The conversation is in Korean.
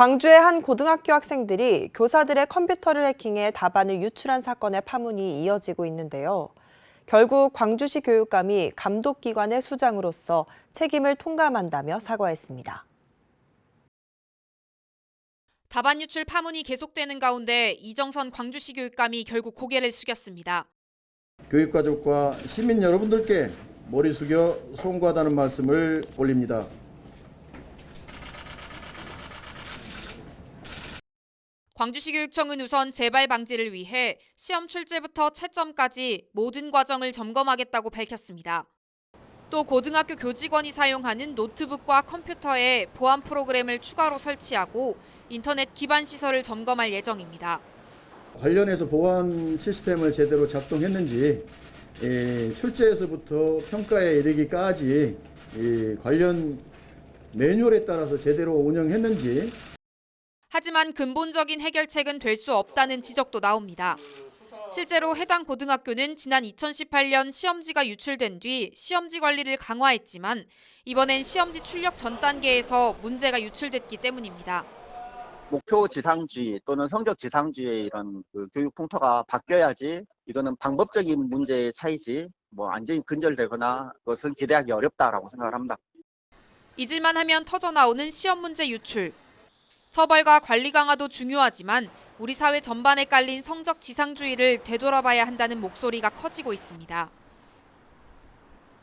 광주의 한 고등학교 학생들이 교사들의 컴퓨터를 해킹해 답안을 유출한 사건의 파문이 이어지고 있는데요. 결국 광주시 교육감이 감독기관의 수장으로서 책임을 통감한다며 사과했습니다. 답안 유출 파문이 계속되는 가운데 이정선 광주시 교육감이 결국 고개를 숙였습니다. 교육가족과 시민 여러분들께 머리 숙여 송구하다는 말씀을 올립니다. 광주시 교육청은 우선 재발 방지를 위해 시험 출제부터 채점까지 모든 과정을 점검하겠다고 밝혔습니다. 또 고등학교 교직원이 사용하는 노트북과 컴퓨터에 보안 프로그램을 추가로 설치하고 인터넷 기반 시설을 점검할 예정입니다. 관련해서 보안 시스템을 제대로 작동했는지 예, 출제에서부터 평가에 이르기까지 이 관련 매뉴얼에 따라서 제대로 운영했는지 하지만 근본적인 해결책은 될 수 없다는 지적도 나옵니다. 실제로 해당 고등학교는 지난 2018년 시험지가 유출된 뒤 시험지 관리를 강화했지만 이번엔 시험지 출력 전 단계에서 문제가 유출됐기 때문입니다. 목표 지상주의 또는 성적 지상주의의 이런 그 교육 풍토가 바뀌어야지 이거는 방법적인 문제의 차이지 뭐 완전히 근절되거나 그것은 기대하기 어렵다라고 생각을 합니다. 잊을만 하면 터져 나오는 시험 문제 유출. 처벌과 관리 강화도 중요하지만 우리 사회 전반에 깔린 성적 지상주의를 되돌아봐야 한다는 목소리가 커지고 있습니다.